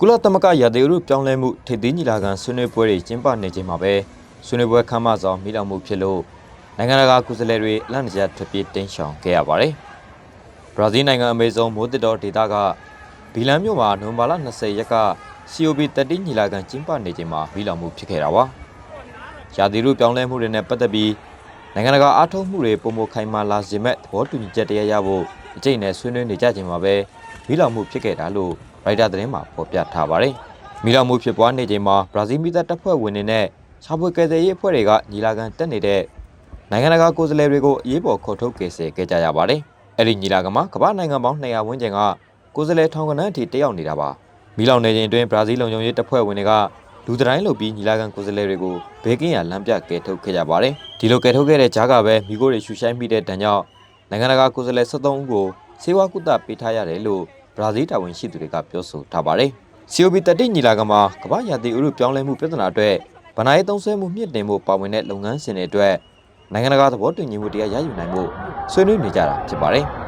ကုလသမဂ္ဂရာသီဥတုပြောင်းလဲမှုထိပ်သီးညီလာခံဆွေးနွေးပွဲတွေကျင်းပနေချိန်မှာပဲဆွေးနွေးပွဲခမ်းမဆောင်မိလောင်မှုဖြစ်လို့နိုင်ငံတကာကိုယ်စားလှယ်တွေအလန့်တကြားထွက်ပြေးတင်းရှောင်ခဲ့ရပါတယ်။ဘရာဇီးနိုင်ငံအမေဇုံမိုးတစ်တော်ဒေသကဘီလန်မြို့မှာနိုဝင်ဘာလ20ရက်က COP 30ညီလာခံကျင်းပနေချိန်မှာမိလောင်မှုဖြစ်ခဲ့တာပါ။ရာသီဥတုပြောင်းလဲမှုတွေနဲ့ပတ်သက်ပြီးနိုင်ငံတကာအားထုတ်မှုတွေပုံမခိုင်မာလာစေမဲ့သဘောတူညီချက်တရားရဖို့အကျိတ်နဲ့ဆွေးနွေးနေကြချိန်မှာပဲမိလောင်မှုဖြစ်ခဲ့တာလို့ ရိုက်တာသတင်းမှာဖော်ပြထားပါတယ်။မိလောင်မှုဖြစ်ပွားနေချိန်မှာဘရာဇီးမိသားတပ်ဖွဲ့ဝင်တွေနဲ့ရှာဖွေကယ်ဆယ်ရေးအဖွဲ့တွေကညီလာခံတက်နေတဲ့နိုင်ငံတကာကိုယ်စားလှယ်တွေကိုအရေးပေါ်ခေါ်ထုတ်ကယ်ဆယ်ခဲ့ကြရပါတယ်။အဲ့ဒီညီလာခံမှာကမ္ဘာနိုင်ငံပေါင်း200ဝန်းကျင်ကကိုယ်စားလှယ်ထောင်ကနန်းအထိတက်ရောက်နေတာပါ။မိလောင်နေချိန်အတွင်းဘရာဇီးလုံခြုံရေးတပ်ဖွဲ့ဝင်တွေကလူတိုင်းလုပ်ပြီးညီလာခံကိုယ်စားလှယ်တွေကိုဘေးကင်းရလမ်းပြကယ်ထုတ်ခဲ့ကြပါတယ်။ဒီလိုကယ်ထုတ်ခဲ့တဲ့ကြားကပဲမိခိုးတွေရှူရှိုင်းမိတဲ့တန်ကြောင့်နိုင်ငံတကာကိုယ်စားလှယ်73ဦးကိုစေဝါကုသပေးထားရတယ်လို့ ဘရာဇီးတာဝန်ရှိသူတွေကပြောဆိုထားပါတယ်။ COP တတိညီလာခံမှာကမ္ဘာရာသီဥတုပြောင်းလဲမှုပြဿနာအတွက်ဗဏ္ဍာရေးသုံးစွဲမှုမြင့်တင်မှုပါဝင်တဲ့လုပ်ငန်းစဉ်တွေအတွက်နိုင်ငံတကာသဘောတူညီမှုတရားရယူနိုင်မှုဆွေးနွေးနေကြတာဖြစ်ပါတယ်။